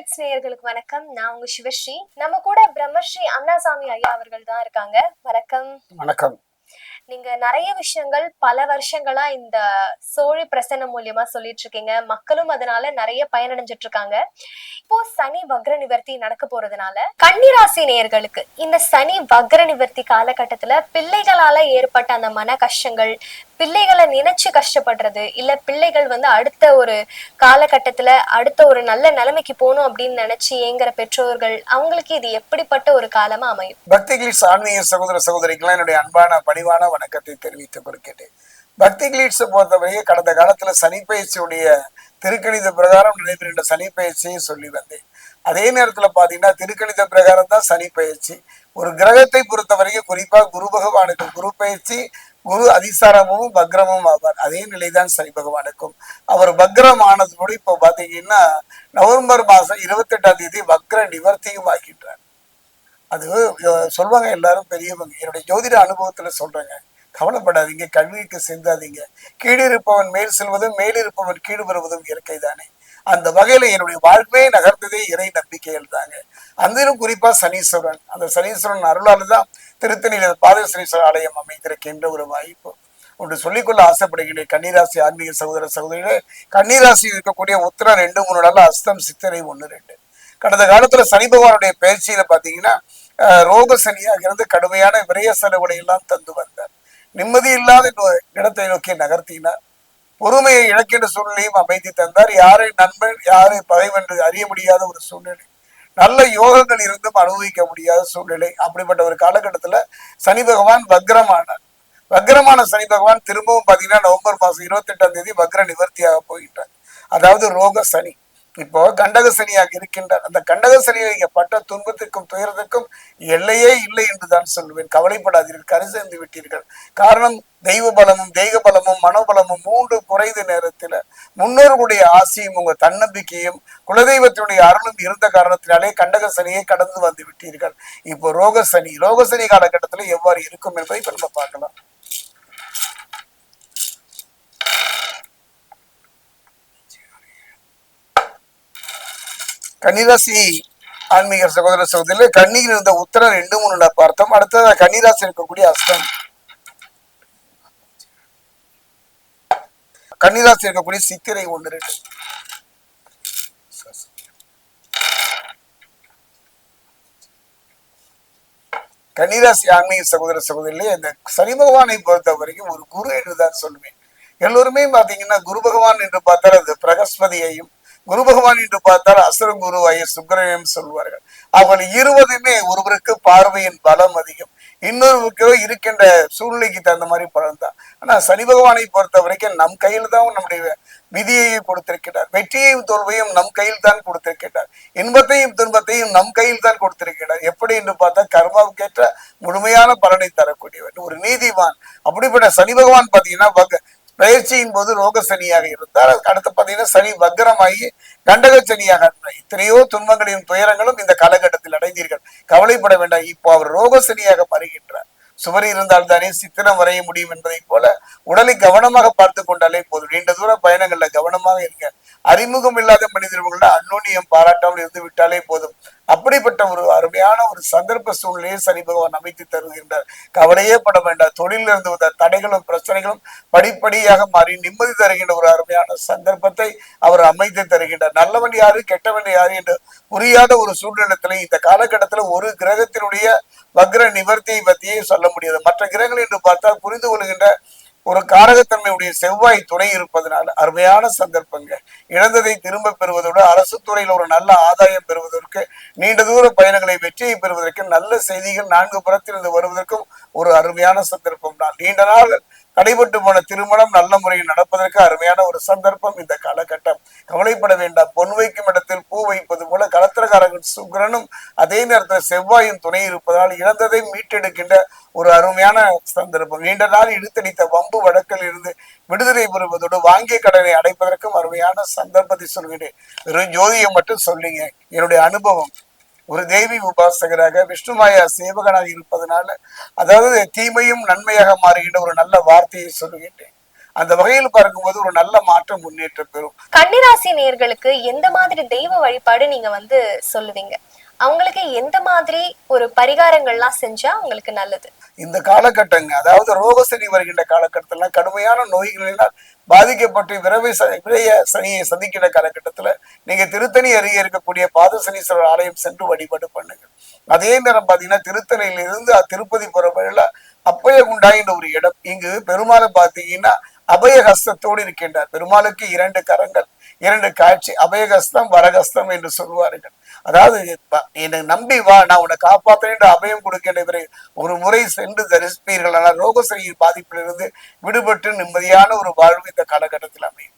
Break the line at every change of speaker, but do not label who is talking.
Kids நேயர்களுக்கு வணக்கம். நான் உங்க சிவஸ்ரீ. நம்ம கூட பிரம்மஸ்ரீ அண்ணாசாமி ஐயா அவர்கள் தான் இருக்காங்க. வணக்கம்.
வணக்கம்.
நீங்க நிறைய விஷயங்கள் பல வருஷங்களா இந்த சோழி பிரசன்னம் மூலியமா சொல்லிட்டு இருக்கீங்க. மக்களும் அதனால நிறைய பயனடைஞ்சிட்டு இருக்காங்க. இப்போ சனி வக்ர நிவர்த்தி நடக்க போறதுனால கன்னிராசி நேயர்களுக்கு இந்த சனி வக்ர நிவர்த்தி காலகட்டத்துல பிள்ளைகளால ஏற்பட்ட அந்த மன கஷ்டங்கள் பிள்ளைகளை நினைச்சு கஷ்டப்படுறது இல்ல பிள்ளைகள் வந்து அடுத்த ஒரு காலகட்டத்துல அடுத்த ஒரு நல்ல நிலைமைக்கு போகணும் அப்படின்னு நினைச்சு ஏங்குற பெற்றோர்கள் அவங்களுக்கு இது எப்படிப்பட்ட ஒரு காலமா அமையும்?
பக்தி ஆன்மீக சகோதர சகோதரிக்கெல்லாம் என்னுடைய அன்பான பணிவான வணக்கத்தை தெரிவித்துக் கொடுக்கிறேன் பக்தி கிளீட்ஸை பொறுத்தவரைக்கும் கடந்த காலத்துல சனிப்பயிற்சியுடைய திருக்கணித பிரகாரம் நடைபெறுகின்ற சனிப்பயிற்சியை சொல்லி வந்தேன். அதே நேரத்துல பாத்தீங்கன்னா திருக்கணித பிரகாரம் தான் சனி பயிற்சி. ஒரு கிரகத்தை பொறுத்த வரைக்கும் குறிப்பா குரு பகவானுக்கு குரு பயிற்சி குரு அதிசாரமும் பக்ரமும் ஆவார். அதே நிலைதான் சனி பகவானுக்கும். அவர் பக்ரம் ஆனதோடு இப்போ பாத்தீங்கன்னா நவம்பர் மாசம் இருபத்தி எட்டாம் தேதி பக்ர நிவர்த்தியும் ஆகின்றார். அது சொல்வாங்க சொல்லுவாங்க எல்லாரும் பெரியவங்க. என்னுடைய ஜோதிட அனுபவத்துல சொல்றேங்க. கவலைப்படாதீங்க கல்விக்கு செந்தாதீங்க. கீழிருப்பவன் மேல் செல்வதும் மேலிருப்பவன் கீழ் வருவதும் இயற்கை தானே அந்த வகையில என்னுடைய வாழ்க்கையை நகர்ந்ததே இறை நம்பிக்கைகள் தாங்க அதிலும் குறிப்பா சனீஸ்வரன். அந்த சனீஸ்வரன் அருளால தான் திருத்தணியில் பாதசனீஸ்வரர் ஆலயம் அமைத்திருக்கின்ற ஒரு வாய்ப்பு ஒன்று சொல்லிக்கொள்ள ஆசைப்படுகிறேன் கன்னிராசி ஆன்மீக சகோதர சகோதரிகளே கன்னிராசி இருக்கக்கூடிய உத்திர ரெண்டு மூணு நாள் அஸ்தம் சித்திரை ஒன்று ரெண்டு. கடந்த காலத்துல சனி பகவானுடைய பயிற்சியில பாத்தீங்கன்னா ரோக சனியாக இருந்து கடுமையான விரய செலவுகளை எல்லாம் தந்து வந்தார். நிம்மதி இல்லாத இன்னொரு இடத்தை நோக்கி நகர்த்தினார். பொறுமையை இழக்கின்ற சூழ்நிலையும் அமைதி தந்தார். யாரை நண்பன் யாரை பகைவென்று என்று அறிய முடியாத ஒரு சூழ்நிலை. நல்ல யோகங்கள் இருந்தும் அனுபவிக்க முடியாத சூழ்நிலை. அப்படிப்பட்ட ஒரு காலகட்டத்துல சனி பகவான் வக்ரமானார். வக்ரமான சனி பகவான் திரும்பவும் பாத்தீங்கன்னா நவம்பர் மாசம் இருபத்தி எட்டாம் தேதி வக்ர நிவர்த்தியாக போயிட்டார். அதாவது ரோக சனி. இப்போ கண்டகசனியாக இருக்கின்றார். அந்த கண்டக சனியை பட்ட துன்பத்திற்கும் துயரத்துக்கும் எல்லையே இல்லை என்றுதான் சொல்லுவேன். கவலைப்படாதீர்கள். கரு சேர்ந்து விட்டீர்கள். காரணம் தெய்வ பலமும் தெய்வ பலமும் மனோபலமும் மூன்று குறைந்த நேரத்துல முன்னோர்களுடைய ஆசையும் உங்க தன்னம்பிக்கையும் குலதெய்வத்தினுடைய அருளும் இருந்த காரணத்தினாலே கண்டக சனியை கடந்து வந்து விட்டீர்கள். இப்போ ரோக சனி ரோக சனி காலகட்டத்துல எவ்வாறு இருக்கும் என்பதை இப்ப நம்ம பார்க்கலாம். கன்னிராசி ஆன்மீக சகோதர சகோதரில் கன்னியில் இருந்த உத்தரம் ரெண்டு மூணு பார்த்தோம். அடுத்தது கன்னிராசி இருக்கக்கூடிய அஸ்தம். கன்னிராசி இருக்கக்கூடிய சித்திரை ஒன்று ரெண்டு. கன்னிராசி ஆன்மீக சகோதர சகோதரிலே இந்த சனி பகவானை பொறுத்த வரைக்கும் ஒரு குரு என்றுதான் சொல்லுவேன் எல்லோருமே பாத்தீங்கன்னா குரு பகவான் என்று பார்த்தால் அது பிரகஸ்பதியையும் குரு பகவான் என்று பார்த்தால் அசுர குருவாய சுக்கரன் சொல்வார்கள். அவர்கள் இருவதுமே ஒருவருக்கு பார்வையின் பலம் அதிகம். இன்னொருவருக்கோ இருக்கின்ற சூழ்நிலைக்கு தகுந்த மாதிரி பலன் தான். ஆனா சனி பகவானை பொறுத்த வரைக்கும் நம் கையில் தான் நம்முடைய விதியை கொடுத்திருக்கிறார். வெற்றியையும் தோல்வையும் நம் கையில் தான் கொடுத்திருக்கிறார். இன்பத்தையும் துன்பத்தையும் நம் கையில் தான் கொடுத்திருக்கிறார். எப்படி என்று பார்த்தா கர்மாவுக்கேற்ற முழுமையான பலனை தரக்கூடியவர் ஒரு நீதிவான் அப்படிப்பட்ட சனி பகவான் பாத்தீங்கன்னா பயிற்சியின் போது ரோக சனியாக இருந்தார். அதுக்கு அடுத்து பார்த்தீங்கன்னா சனி வக்ரமாகி கண்டக சனியாக இருந்தார். எத்தனையோ துன்பங்களையும் துயரங்களும் இந்த காலகட்டத்தில் அடைந்தீர்கள். கவலைப்பட வேண்டாம். இப்போ அவர் ரோக சனியாக மாறுகின்றார். சுவர் இருந்தால் தானே சித்திரம் வரைய முடியும் என்பதைப் போல உடலை கவனமாக பார்த்து கொண்டாலே போதும். நீண்ட தூர பயணங்கள்ல கவனமாக இருங்க. அறிமுகம் இல்லாத மனிதர்களோட அன்னோனியம் பாராட்டாமல் இருந்து விட்டாலே போதும். அப்படிப்பட்ட ஒரு அருமையான ஒரு சந்தர்ப்ப சூழ்நிலையை சனி பகவான் அமைத்து தருகின்றார். கவலையே பட வேண்டாம். தொழிலில் இருந்து வந்த தடைகளும் பிரச்சனைகளும் படிப்படியாக மாறி நிம்மதி தருகின்ற ஒரு அருமையான சந்தர்ப்பத்தை அவர் அமைத்து தருகின்றார். நல்லவன் யாரு கெட்டவன் யாரு என்று புரியாத ஒரு சூழ்நிலத்திலே இந்த காலகட்டத்தில் ஒரு கிரகத்தினுடைய வக்ர நிவர்த்தியை பத்தியே சொல்ல முடியாது. மற்ற கிரகங்கள் என்று பார்த்தால் புரிந்து கொள்கின்ற ஒரு காரகத்தன்மையுடைய செவ்வாய் துணை இருப்பதனால் அருமையான சந்தர்ப்பங்க. இழந்ததை திரும்ப பெறுவதோடு அரசு துறையில் ஒரு நல்ல ஆதாயம் பெறுவதற்கு நீண்ட தூர பயணங்களை வெற்றியை பெறுவதற்கு நல்ல செய்திகள் நான்கு புறத்திலிருந்து வருவதற்கும் ஒரு அருமையான சந்தர்ப்பம் தான் நீண்ட நாள் தடைபட்டு போன திருமணம் நல்ல முறையில் நடப்பதற்கு அருமையான ஒரு சந்தர்ப்பம் இந்த காலகட்டம். கவலைப்பட வேண்டாம். பொன் வைக்கும் இடத்தில் பூ வைப்பது போல கலத்திரகாரகன் சுக்கரனும் அதே நேரத்தில் செவ்வாயும் துணை இருப்பதால் இழந்ததை மீட்டெடுக்கின்ற ஒரு அருமையான சந்தர்ப்பம். நீண்ட நாள் இழுத்தடித்த வம்பு வழக்கில் இருந்து விடுதலை பெறுவதோடு வாங்கிய கடனை அடைப்பதற்கும் அருமையான சந்தர்ப்பத்தை சொல்கிறேன். வெறும் ஜோதியம் மட்டும் சொல்லிங்க. என்னுடைய அனுபவம். ஒரு தேவி உபாசகராக விஷ்ணுமாயா சேவகனாக இருப்பதனால அதாவது தீமையும் நன்மையாக மாறுகின்ற ஒரு நல்ல வார்த்தையை சொல்லுகின்றேன். அந்த வகையில் பார்க்கும்போது ஒரு நல்ல மாற்றம் முன்னேற்றம் பெறும்.
கன்னிராசி நேர்களுக்கு எந்த மாதிரி தெய்வ வழிபாடு நீங்க வந்து சொல்லுவீங்க? அவங்களுக்கு எந்த மாதிரி ஒரு பரிகாரங்கள்லாம் செஞ்சா அவங்களுக்கு நல்லது?
இந்த காலகட்டங்க அதாவது ரோகசனி வருகின்ற காலகட்டத்தில் கடுமையான நோய்களினால் பாதிக்கப்பட்டு விரைவை விரைய சனியை சந்திக்கிற காலகட்டத்தில் நீங்க திருத்தணி அருகே இருக்கக்கூடிய பாதசனீஸ்வரர் ஆலயம் சென்று வழிபாடு பண்ணுங்க. அதே நேரம் பார்த்தீங்கன்னா திருத்தணியிலிருந்து திருப்பதி திருப்பதி போற வழியில அப்பயகுண்டாயின்ற ஒரு இடம். இங்கு பெருமாளை பார்த்தீங்கன்னா அபய ஹஸ்தத்தோடு இருக்கின்றார். பெருமாளுக்கு இரண்டு கரங்கள். இரண்டு காட்சி அபயகஸ்தம் வரகஸ்தம் என்று சொல்வார்கள் அதாவது என்னை நம்பி வா நான் உன்னை காப்பாற்றுறேன் என்று அபயம் கொடுக்கின்ற இவரை ஒரு முறை சென்று தரிசிப்பீர்கள். ஆனால் ரோகசரியின் பாதிப்பிலிருந்து விடுபட்டு நிம்மதியான ஒரு வாழ்வு இந்த காலகட்டத்தில் அமையும்.